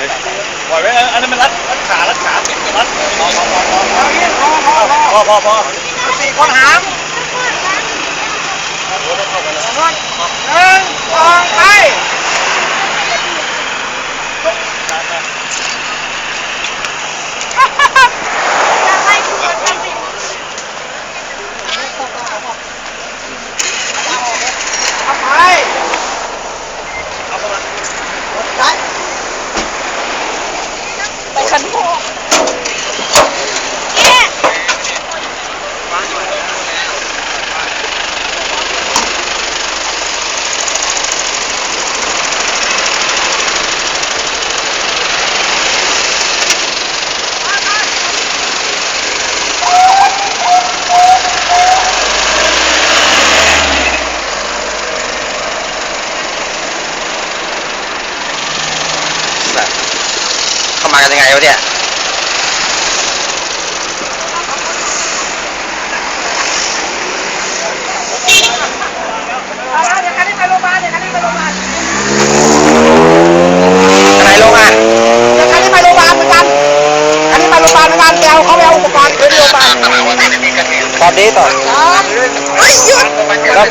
เอาหิ้วปล่อยไว้อันนั้นมันรัดรัดขารัดขาติดรัดพอพอพอพอพอพอพอพอพอสี่คนหามหนึ่งสองไปเอาไปไป ไปคันโคก เข้ามากันยังไงวะเนี่ย เอาละเดี๋ยวคันนี้ไปโรงพยาบาลเดี๋ยวคันนี้ไปโรงพยาบาล อะไรลงอะ เดี๋ยวคันนี้ไปโรงพยาบาลเหมือนกันคันนี้ไปโรงพยาบาลเหมือนกันเดี๋ยวเขาไปเอาอุปกรณ์ ไปโรงพยาบาลตอนนี้ต่อครับเฮ้ยหยุดครับ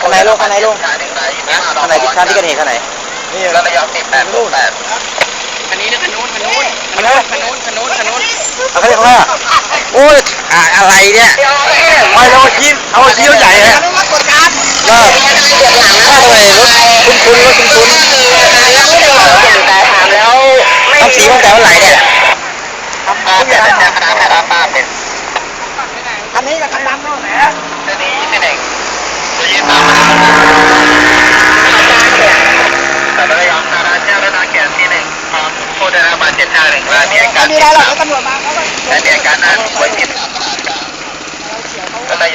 คันไหนลงคันไหนลงคันไหนคันไหนคันที่เกิดเหตุคันไหนนี่แล้วระยองติดแปดลูกแปดคันนี้นะคันนู้นคันนู้นคันไหนคันนู้นคันนู้นคันนู้นเอาคันนี้ของใครอะโอ้ยอ่าอะไรเนี่ยไม่เราชี้เอาชี้รถใหญ่อฮะนุมัติกฎการเออถ้าทำไมรถคุ้นๆรถคุ้นๆทำสีตั้งแต่เมื่อไหร่เนี่ย คันนี้กับคันดำนู่นนะตัวนี้ยี่สิบเอ็ดตัวยี่สิบสามแต่ไม่ได้ยอนาราเจ้าและนาแก่ที่หนึ่งพร้อมผู้ได้รับบาดเจ็บชาหนึ่งรายมอาการมีอะไรหรอกตำรวจมาเขาก็แต่มีอาการนั้นป่วยจิต